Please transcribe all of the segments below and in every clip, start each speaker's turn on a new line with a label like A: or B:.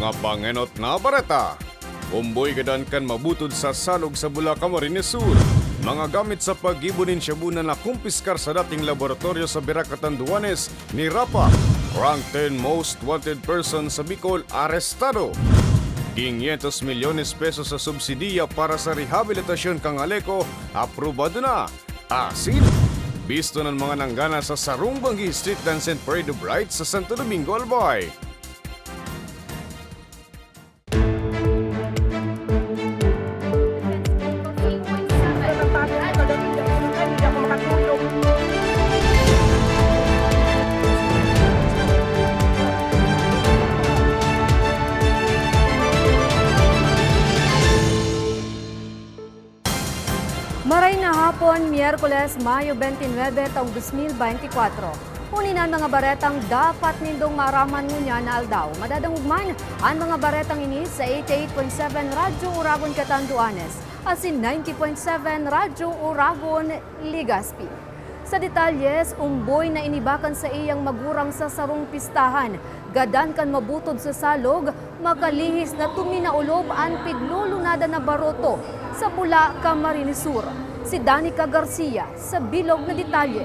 A: Mga pangenot nga barata. Umboy gadan kan mabutod sa salog sa Bulacan, Camarines Sur. Mga gamit sa pag-ibunin syabunan na kumpiskar sa dating laboratorio sa Biracatan Duanes ni Rapa. Rank 10 most wanted person sa Bicol arestado. 500 milyones pesos sa subsidiya para sa rehabilitasyon kang Aleco, aprobado na. Asin, bisto ng mga nanggana sa Sarungbanggi Street Dance and Parade of Lights sa Santo Domingo, Albay.
B: Miyerkules, Mayo 29, taong 2024. Uninan mga baretang dapat nindong maraman ngunya na aldaw. Madadangugman ang mga baretang ini sa 88.7 Radyo Uragon Catanduanes at si 90.7 Radyo Uragon Ligaspi. Sa detalyes, umboy na inibakan sa iyang magurang sa sarong pistahan. Gadan kan mabutod sa salog, makalihis na tuminaulob ang piglulunada na baroto sa Bula, Camarines Sur. Si Danica Garcia sa bilog na detalye.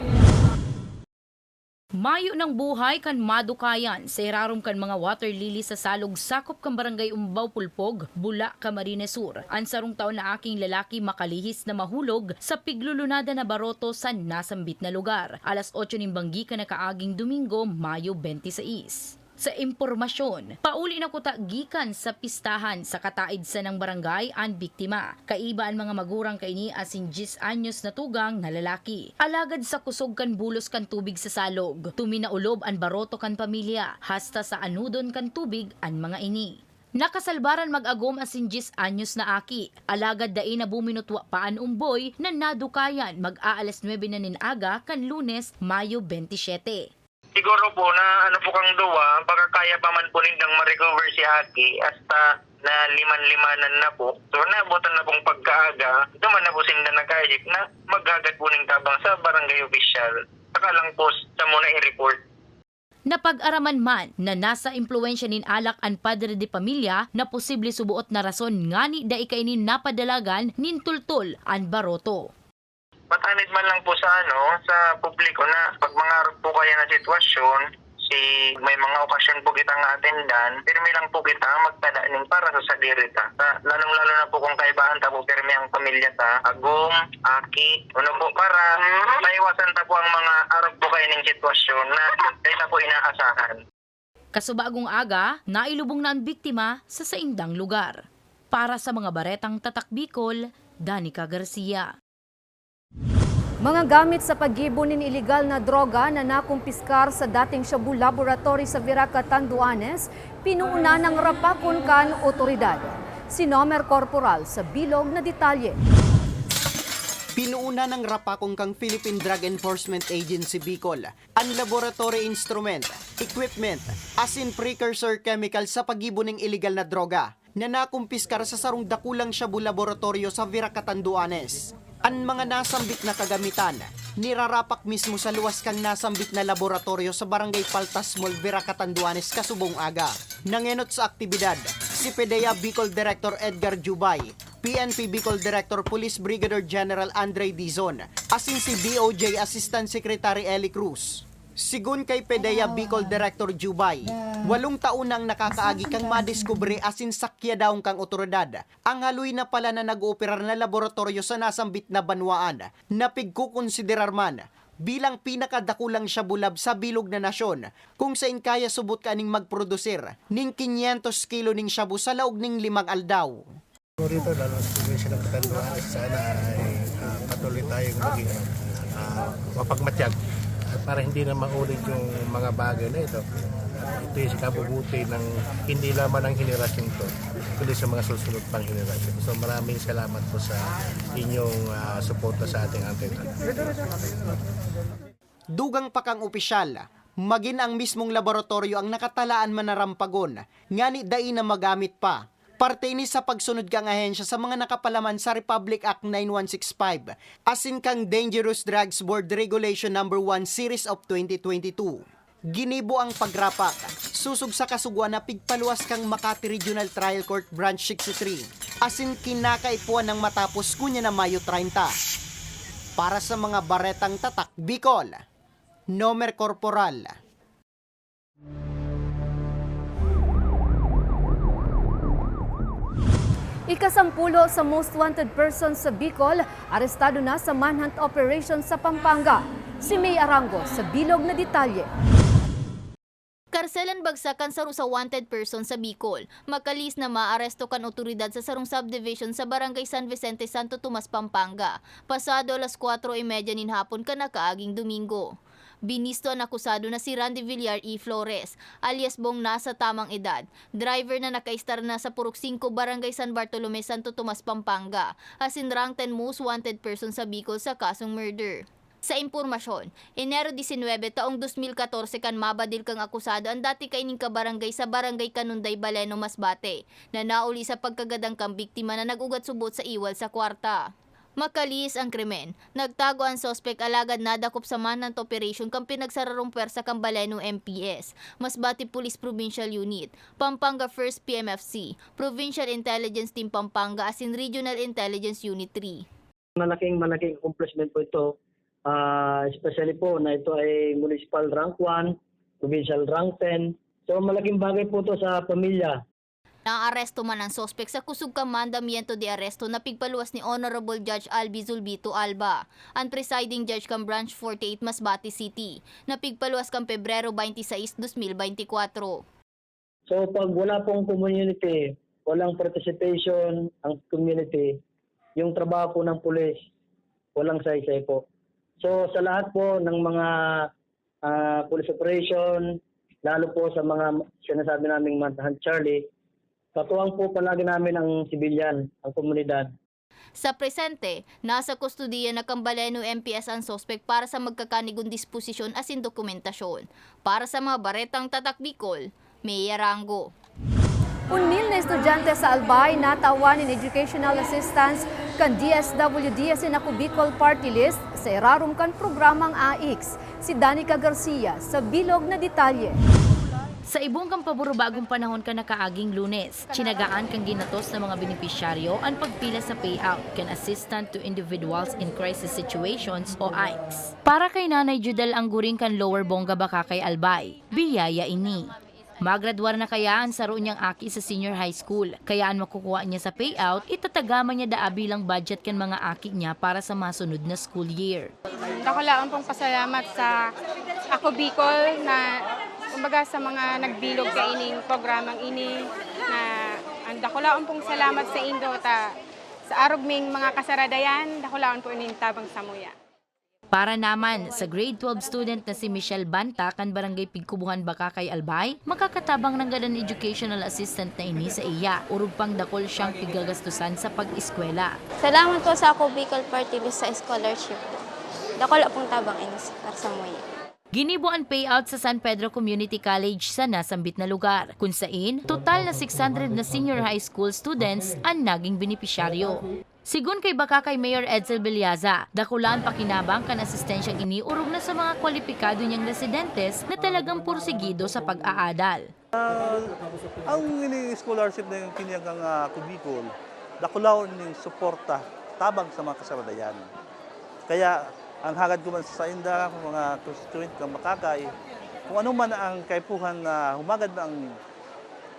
C: Mayo ng buhay kan madukayan sa irarom kan mga water lily sa salog sakop kan barangay Umbaw Pulpog, Bula, Camarines Sur. Ansarong taon na aking lalaki makalihis na mahulog sa piglulunada na baroto sa nasambit na lugar. Alas 8 ng banggi ka na kaaging Domingo, Mayo 26. Sa impormasyon, pauli na kuta gikan sa pistahan sa kataid sa ng barangay ang biktima. Kaiba ang mga magurang kaini asin 10 anyos na tugang na lalaki. Alagad sa kusog kan bulos kan tubig sa salog. Tuminaulob ang baroto kan pamilya. Hasta sa anudon kan tubig ang mga ini. Nakasalbaran mag-agom asin 10 anyos na aki. Alagad dai na buminutwa paan umboy na nadukayan mag-aalas 9 na ninaga kan lunes, Mayo 27.
D: Siguro po na ano po kang duwa, baka kaya pa man po nindang ma-recover si Aki hasta na liman-limanan na po. So nabutan na pong pagkaaga, duman na po sinda nakaisip na maghagad po ning tabang sa barangay official. Saka lang po sa muna i-report.
C: Napag-araman man na nasa impluensya nin alak ang padre de pamilya na posible subuot na rason ngani da ikainin napadalagan nin tultol ang baroto.
D: Patanid man lang po sa ano, sa publiko na pag mga po kaya na sitwasyon, si may mga okasyon po kita nga atendan, pirmi lang po kita magtada ning para sa sadiri ta. Ta- Lalong-lalo na po kung kaibahan ta po pirmi ang pamilya ta, agom, aki, ano po para maiwasan ta po ang mga arap po kayo ning sitwasyon na dahil po inaasahan.
C: Kasubagong aga, nailubong na ang biktima sa saindang lugar. Para sa mga baretang tatak Bicol, Danica Garcia.
B: Mga gamit sa pag-ibunin iligal na droga na nakumpiskar sa dating Shabu Laboratory sa Viraca, Tanduanes, pinuuna ng rapakon kan otoridad. Si Nomer Corporal sa bilog na detalye.
E: Pinuuna ng rapakong kang Philippine Drug Enforcement Agency Bicol ang laboratory instrument, equipment, as in precursor chemical sa pagibuning illegal na droga na nakumpiskar sa sarong dakulang Shabu Laboratorio sa Viracatanduanes. Ang mga nasambit na kagamitan, nirarapak mismo sa luwas kang nasambit na laboratorio sa Barangay Paltas Mall, Viracatanduanes, kasubong aga. Nangenot sa aktibidad, si PDEA Bicol Director Edgar Jubay, PNP Bicol Director Police Brigadier General Andre Dizon, asin si BOJ Assistant Secretary Eli Cruz. Sigun kay PDEA Bicol Director Jubay, walong taon nang nakakaagi kang madiskubre asin sakya daong kang otoridad. Ang haloy na pala na nag-ooperar na laboratorio sa nasambit na banwaan, na pigkukonsiderar man bilang pinakadakulang syabulab sa bilog na nasyon kung saan kaya subot ka ning magprodusir ning 500 kilo ning shabu sa laog ning limang aldaw.
F: Rito, lalo sa sana ay ah, patuloy tayong maging uh, mapagmatyag at para hindi na maulit yung mga bagay na ito. At ito yung kabubuti ng hindi lamang ng henerasyon to, kundi sa mga susunod pang henerasyon. So maraming salamat po sa inyong ah, suporta sa ating antena.
E: Dugang pa kang opisyal, magin ang mismong laboratorio ang nakatalaan man na rampagon, ngani dai na magamit pa. Parte ni sa pagsunod kang ahensya sa mga nakapalaman sa Republic Act 9165, asin kang Dangerous Drugs Board Regulation Number 1 Series of 2022. Ginibo ang pagrapak. Susog sa kasugwa na pigpaluwas kang Makati Regional Trial Court Branch 63. Asin kinakaipuan ng matapos kunya na Mayo 30. Para sa mga baretang tatak, Bicol. Nomer Corporal.
B: Ikasampulo sa most wanted person sa Bicol, arestado na sa manhunt operation sa Pampanga. Si May Arango sa bilog na detalye.
G: Karselan bagsakan sarong sa wanted person sa Bicol. Makalis na maaresto kan otoridad sa sarong subdivision sa Barangay San Vicente, Santo Tomas, Pampanga. Pasado alas 4.30 nin hapon ka na kaaging Domingo. Binisto ang akusado na si Randy Villar E. Flores, alias Bong nasa tamang edad. Driver na nakaistar na sa Purok 5 Barangay San Bartolome, Santo Tomas, Pampanga. Asin rank 10 most wanted person sa Bicol sa kasong murder. Sa impormasyon, Enero 19 taong 2014 kan mabadil kang akusado ang dati kaining kabarangay sa barangay Kanunday Baleno Masbate na nauli sa pagkagadang kang biktima na nagugat subot sa iwal sa kwarta. Makalis ang krimen. Nagtago ang sospek alagad nadakop sa manhunt operation kang pinagsararong pwersa kang Baleno MPS, Masbate Police Provincial Unit, Pampanga 1st PMFC, Provincial Intelligence Team Pampanga as in Regional Intelligence Unit 3.
H: malaking malaking accomplishment po ito. Ah, especially po na ito ay municipal rank 1, provincial rank 10. So malaking bagay po ito sa pamilya.
G: Naaresto man ang sospek sa kusog ka mandamiento de aresto na pigpaluwas ni Honorable Judge Albi Zulbito Alba, ang presiding judge kang Branch 48 Masbate City, na pigpaluwas kang Pebrero 26, 2024.
H: So pag wala pong community, walang participation ang community, yung trabaho po ng pulis, walang saysay po. So sa lahat po ng mga ah, police operation, lalo po sa mga sinasabi naming Manhunt Charlie, katuwang po palagi namin ang sibilyan, ang komunidad.
G: Sa presente, nasa kustudiya na Kambaleno MPS ang sospek para sa magkakanigong disposisyon asin dokumentasyon. Para sa mga baretang tatak Bicol, May Arango.
B: Unmil na estudyante sa Albay natawan in educational assistance kan DSWD asin ako Bicol Party List sa irarum kan programang AX. Si Danica Garcia sa bilog na detalye.
C: Sa ibong kang paborobagong panahon ka nakaaging lunes, chinagaan kang ginatos ng mga benepisyaryo ang pagpila sa payout kan Assistant to Individuals in Crisis Situations o AICS. Para kay Nanay Judel ang guring kan Lower Bonga Bakakay Albay, biyaya ini. Magradwar na kayaan sa niyang aki sa senior high school. Kayaan makukuha niya sa payout, itatagama niya daa bilang budget kan mga aki niya para sa masunod na school year.
I: Ako lang pong pasalamat sa Ako Bicol na kumbaga sa mga nagbilog ka ining programang ini na ang dakulaon pong salamat sa Indo ta sa arog ming mga kasaradayan, dakulaon po ining tabang samuya.
C: Para naman sa grade 12 student na si Michelle Banta kan Barangay Pigkubuhan Bakakay Albay, makakatabang ng gadan educational assistant na ini sa iya. Urog pang dakol siyang pigagastusan sa pag-eskwela.
J: Salamat po sa ako Bicol Party sa scholarship po. Dako la pong tabang inis para sa muya.
C: Ginibo ang payout sa San Pedro Community College sa nasambit na lugar, kung total na 600 na senior high school students ang naging benepisyaryo. Sigun kay Bakakay Mayor Edsel Belyaza, dakulaan pakinabang kan asistensyang iniurog na sa mga kwalipikado niyang residentes na talagang pursigido sa pag-aadal.
K: Ang ini scholarship na yung kinyagang uh, kubikol, dakulaw ng suporta tabang sa mga kasaradayan. Kaya ang hagad ko man sa inda, kung mga constituent kang makakay, kung ano man ang kaipuhan na humagad na ang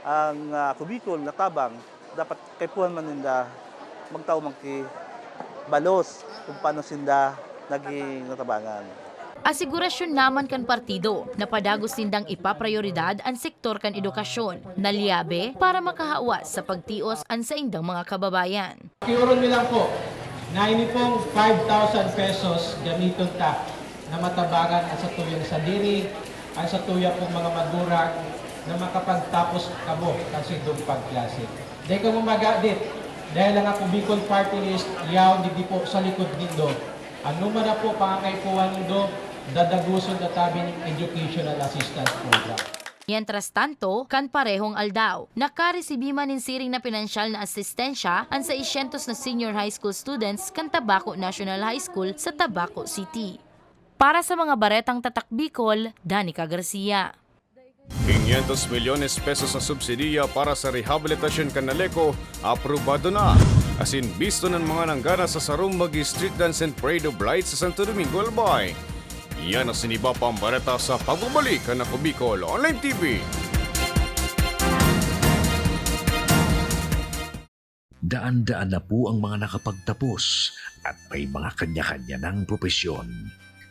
K: ang uh, kubikol na tabang, dapat kaipuhan man ninda magtao magki balos kung paano sinda naging natabangan.
C: Asigurasyon naman kan partido na padagos nindang ipaprioridad ang sektor kan edukasyon na liabe para makahawas sa pagtios ang sa indang mga kababayan.
L: Kiuron nilang po na ini pong 5,000 pesos gamiton ta na matabangan ang sa tuyang sa diri, ang sa tuya pong mga madurag na makapagtapos kamo kasi doon pagklase. Dahil ka magadit, dahil lang ako Bicol Party List, yaw di po sa likod nindo. Ano man na po pangakaipuan nindo, dadaguson na tabi ng Educational Assistance Program.
C: Mientras tanto, kan parehong aldaw, nakaresibi man in siring na pinansyal na asistensya ang sa 600 na senior high school students kan Tabaco National High School sa Tabaco City. Para sa mga baretang tatak Bicol, Danica Garcia.
A: 500 milyones pesos na subsidiya para sa rehabilitasyon kanaleko, aprobado na. Asin bisto ng mga nanggana sa Sarumbagi Street Dance and Parade of Lights sa Santo Domingo, Albay. Yan ang siniba pambareta sa pagbabalik ng Ako Bicol Online TV.
M: Daan-daan na po ang mga nakapagtapos at may mga kanya-kanya ng propesyon.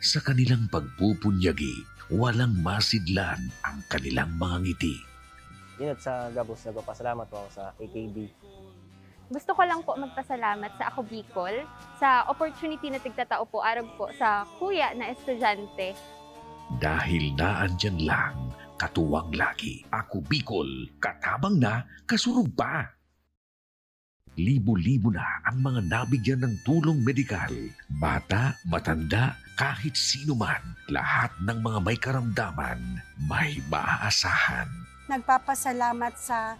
M: Sa kanilang pagpupunyagi, walang masidlan ang kanilang mga ngiti.
N: Yun at sa Gabos, nagpapasalamat po ako sa AKB.
I: Gusto ko lang po magpasalamat sa Ako Bicol sa opportunity na tigtatao po arag po sa kuya na estudyante.
M: Dahil naandyan lang, katuwang lagi, ako Bicol, katabang na, kasurog pa. Libo-libo na ang mga nabigyan ng tulong medikal. Bata, matanda, kahit sino man, lahat ng mga may karamdaman, may maaasahan.
O: Nagpapasalamat sa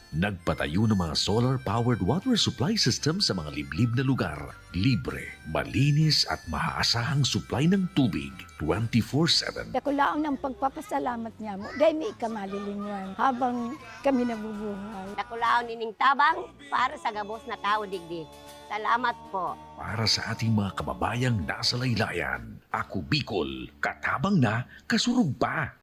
M: Nagpatayo ng mga solar-powered water supply system sa mga liblib na lugar. Libre, malinis at maaasahang supply ng tubig 24-7.
O: Ako lang ng pagpapasalamat niya mo. Dahil may kamalilingan habang kami nabubuhay.
J: Nakulaon nining tabang para sa gabos na tao digdi. Salamat po.
M: Para sa ating mga kababayang nasa laylayan, ako Bicol, katabang na, kasurog pa.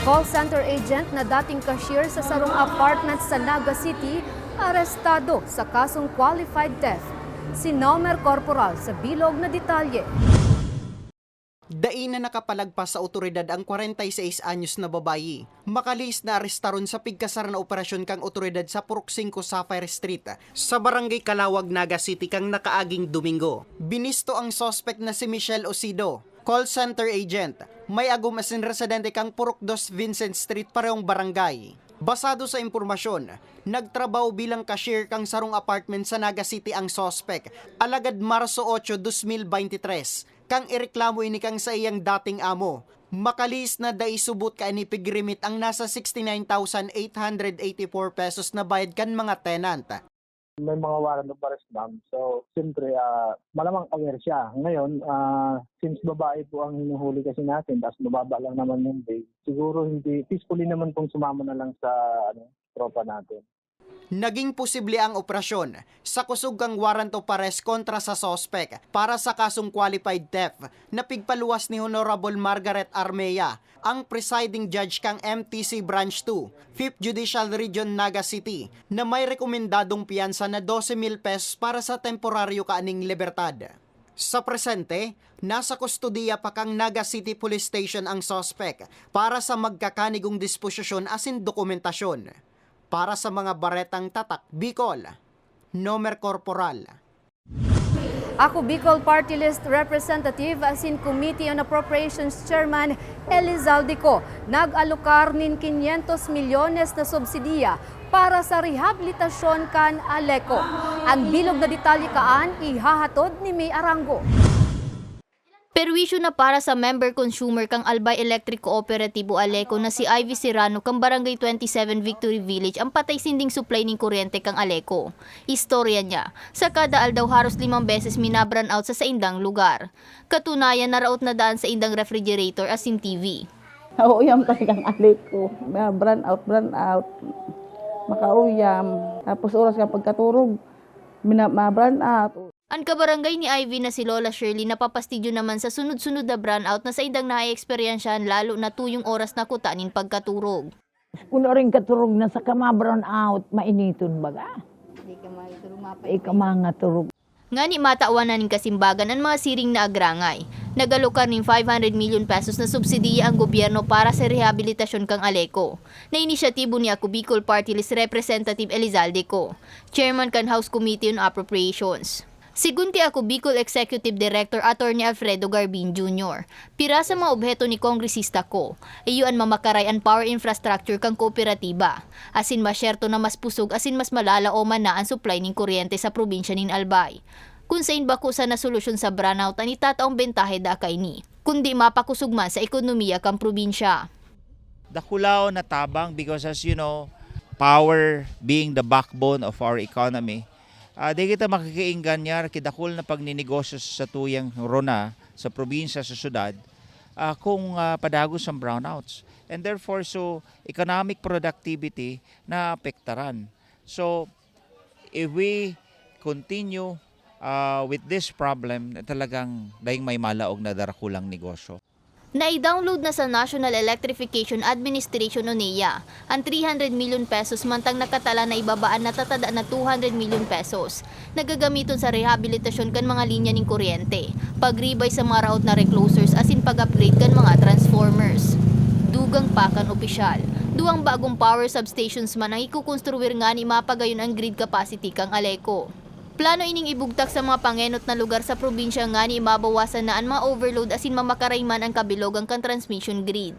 B: Call center agent na dating cashier sa Sarong Apartments sa Naga City, arestado sa kasong qualified theft. Si Nomer Corporal sa bilog na detalye.
E: Dain na nakapalagpas sa otoridad ang 46 anyos na babayi. Makalis na arestaron sa pigkasar na operasyon kang otoridad sa Purok 5 Sapphire Street sa Barangay Kalawag, Naga City kang nakaaging Domingo. Binisto ang suspect na si Michelle Osido, call center agent. May agumasin residente kang Purok 2 Vincent Street parehong barangay. Basado sa impormasyon, nagtrabaho bilang cashier kang sarong apartment sa Naga City ang sospek. Alagad Marso 8, 2023, kang ireklamo ini kang sa iyang dating amo. Makalis na daisubot ka ni pigrimit ang nasa 69,884 pesos na bayad kan mga tenant.
H: May mga warrant of arrest ma'am. So, siyempre, ah, malamang aware siya. Ngayon, ah, since babae po ang hinuhuli kasi natin, tapos mababa lang naman yung bail, siguro hindi, peacefully naman pong sumama na lang sa ano, tropa natin.
E: Naging posible ang operasyon sa kusog kang warrant of arrest kontra sa sospek para sa kasong qualified theft na pigpaluwas ni Honorable Margaret Armea, ang presiding judge kang MTC Branch 2, 5th Judicial Region Naga City, na may rekomendadong piyansa na 12,000 pesos para sa temporaryo kaaning libertad. Sa presente, nasa kustodiya pa kang Naga City Police Station ang sospek para sa magkakanigong disposisyon asin dokumentasyon para sa mga baretang tatak Bicol. Nomer Corporal.
B: Ako Bicol Party List Representative as in Committee on Appropriations Chairman Elizalde Co. Nag-alokar nin 500 milyones na subsidiya para sa rehabilitasyon kan Aleco. Ang bilog na detalye kaan ihahatod ni May Arango.
G: Perwisyo na para sa member consumer kang Albay Electric Cooperative o Aleco na si Ivy Serrano kang Barangay 27 Victory Village ang patay sinding supply ng kuryente kang Aleco. Istorya niya, sa kada aldaw haros limang beses minabran out sa saindang lugar. Katunayan na raot na daan sa indang refrigerator asin TV.
O: Nauuyam talagang alik ko. Brand out, brand out. Makauyam. Tapos oras ka pagkaturog, ma-brand out.
G: Ang kabarangay ni Ivy na si Lola Shirley napapastidyo naman sa sunod-sunod na brownout na sa indang na-eksperyensyahan lalo na tuyong oras na kutanin pagkaturog.
O: Kuno rin katurog na sa kama brown out, mainiton baga. Hindi ka mga turog.
G: Nga ni matawan na ning kasimbagan ang mga siring na agrangay. Nagalokar ning 500 million pesos na subsidiya ang gobyerno para sa rehabilitasyon kang Aleco. Na inisyatibo ni Ako Bicol Party List Representative Elizalde Co. Chairman kan House Committee on Appropriations. Sigun kay ako Bicol Executive Director Attorney Alfredo Garbin Jr. Pira sa mga obheto ni kongresista ko, iyon mamakaray ang power infrastructure kang kooperatiba. Asin masyerto na mas pusog asin mas malala o man na ang supply ng kuryente sa probinsya nin Albay. Kung sa inba ko sa na solusyon sa brownout ani tataong bentahe da kay ni, kundi mapakusog man sa ekonomiya kang probinsya.
P: Dakulao na tabang because as you know, power being the backbone of our economy, uh, di kita makikiinggan yar kidakul na pagninegosyo sa tuyang rona sa probinsya sa syudad uh, kung uh, padagos ang brownouts. And therefore, so economic productivity na apektaran. So, if we continue uh, with this problem, talagang dahing may malaog na darakulang negosyo.
G: Nai-download na sa National Electrification Administration o NEA ang 300 million pesos mantang nakatala na ibabaan na tatada na 200 million pesos. Nagagamiton sa rehabilitasyon kan mga linya ng kuryente, pagribay sa mga route na reclosers asin pag-upgrade kan mga transformers. Dugang pakan opisyal. Duang bagong power substations man ang ikukonstruir nga ni mapagayon ang grid capacity kang Aleco. Plano ining ibugtak sa mga pangenot na lugar sa probinsya nga ni mabawasan na ang mga overload asin mamakaray man ang kabilogang kan transmission grid.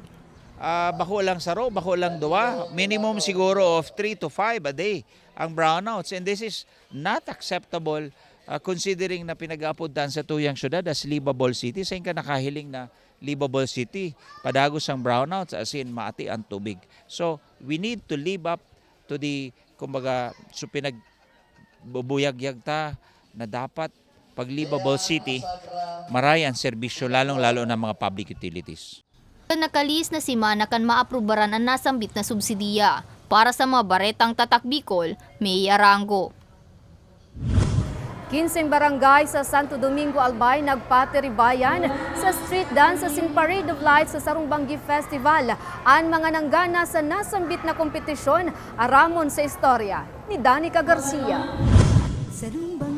P: Ah, bako lang saro, bako lang duwa. Minimum siguro of 3 to 5 a day ang brownouts. And this is not acceptable ah, considering na pinag-apuntan sa tuyang syudad as livable city. Sa ka nakahiling na livable city. Padagos ang brownouts as in maati ang tubig. So we need to live up to the kumbaga so pinag bubuyagyag ta na dapat pag livable city maray ang serbisyo lalong-lalo na mga public utilities.
G: Nakalis na si Manakan maaprubaran ang nasambit na subsidiya para sa mga baretang tatak Bicol, may arango.
B: 15 barangay sa Santo Domingo Albay nagpatiribayan sa street dance sa Parade of Lights sa Sarumbanggi Festival. Ang mga nanggana sa nasambit na kompetisyon aramon sa istorya ni Danica Garcia.
C: Todo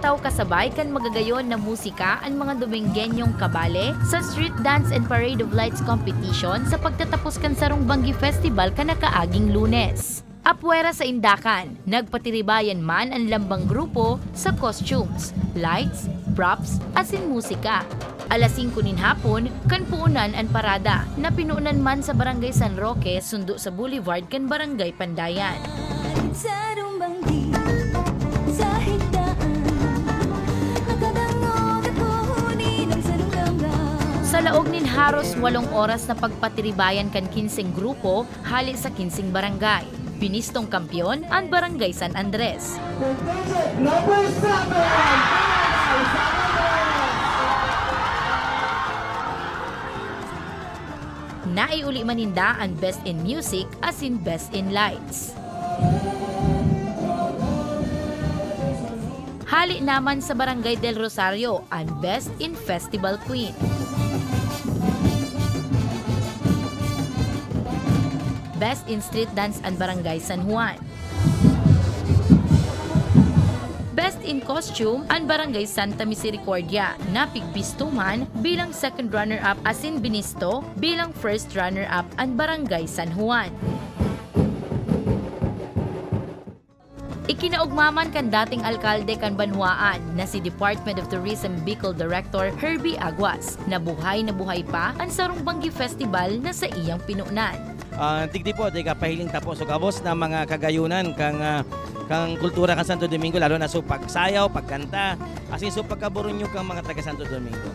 C: hataw kasabay kan magagayon na musika ang mga Dominggenyong kabale sa Street Dance and Parade of Lights competition sa pagtatapos kan Sarong Banggi Festival kanakaaging lunes. Apwera sa Indakan, nagpatiribayan man ang lambang grupo sa costumes, lights, props, asin musika. Alas 5 nin hapon, kan puunan ang parada na pinuunan man sa Barangay San Roque sundo sa Boulevard kan Barangay Pandayan. Sa laog nin haros walong oras na pagpatiribayan kan kinsing grupo hali sa kinsing barangay. Pinistong kampyon ang Barangay San Andres. Naiuli maninda ang Best in Music as in Best in Lights. Hali naman sa Barangay del Rosario ang Best in Festival Queen. Best in Street Dance ang Barangay San Juan. Best in Costume ang Barangay Santa Misericordia na pigbistuman bilang second runner-up asin binisto bilang first runner-up ang Barangay San Juan. Ikinaugmaman kan dating alkalde kan Banwaan na si Department of Tourism Bicol Director Herbie Aguas na buhay na buhay pa ang Sarong Festival na sa iyang pinunan.
Q: Uh, tigdi po di ka pahiling tapos so kabos na mga kagayunan kang ah, kang kultura kan Santo Domingo lalo na so pagsayaw, pagkanta, asin so pagkaburunyo kang mga taga Santo Domingo.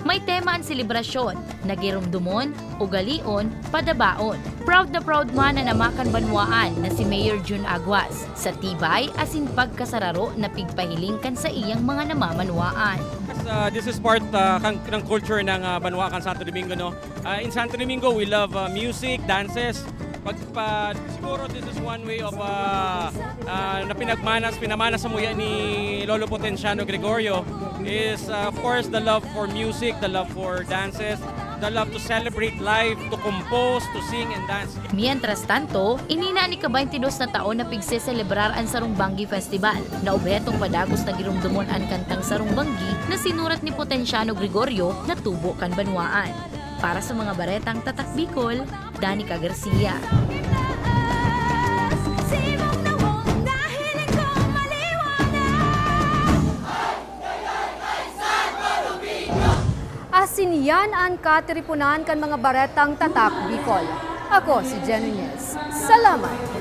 C: May tema ang selebrasyon, nagirumdumon, ugalion, padabaon. Proud na proud man na namakan banwaan na si Mayor June Aguas sa tibay asin pagkasararo na pigpahiling kan sa iyang mga namamanwaan.
R: Uh, this is part uh, kang, ng culture ng uh, Banwakan Santo Domingo. No? Uh, in Santo Domingo, we love uh, music, dances. Pag, pa, siguro this is one way of uh, uh, na pinagmanas, pinamanas sa muya ni Lolo Potenciano Gregorio is uh, of course the love for music, the love for dances, the love to celebrate life, to compose, to sing and dance.
C: Mientras tanto, inina ni ka-22 na taon na pigse-celebrar ang Sarungbanggi Festival na obetong padagos na girumdumon ang kantang Sarungbanggi na sinurat ni Potensiano Gregorio na tubo kan banwaan. Para sa mga baretang Tatak Bicol, Danica Garcia.
B: Asin yan ang katiripunan kan mga baretang tatak Bicol. Ako si Nez. Salamat!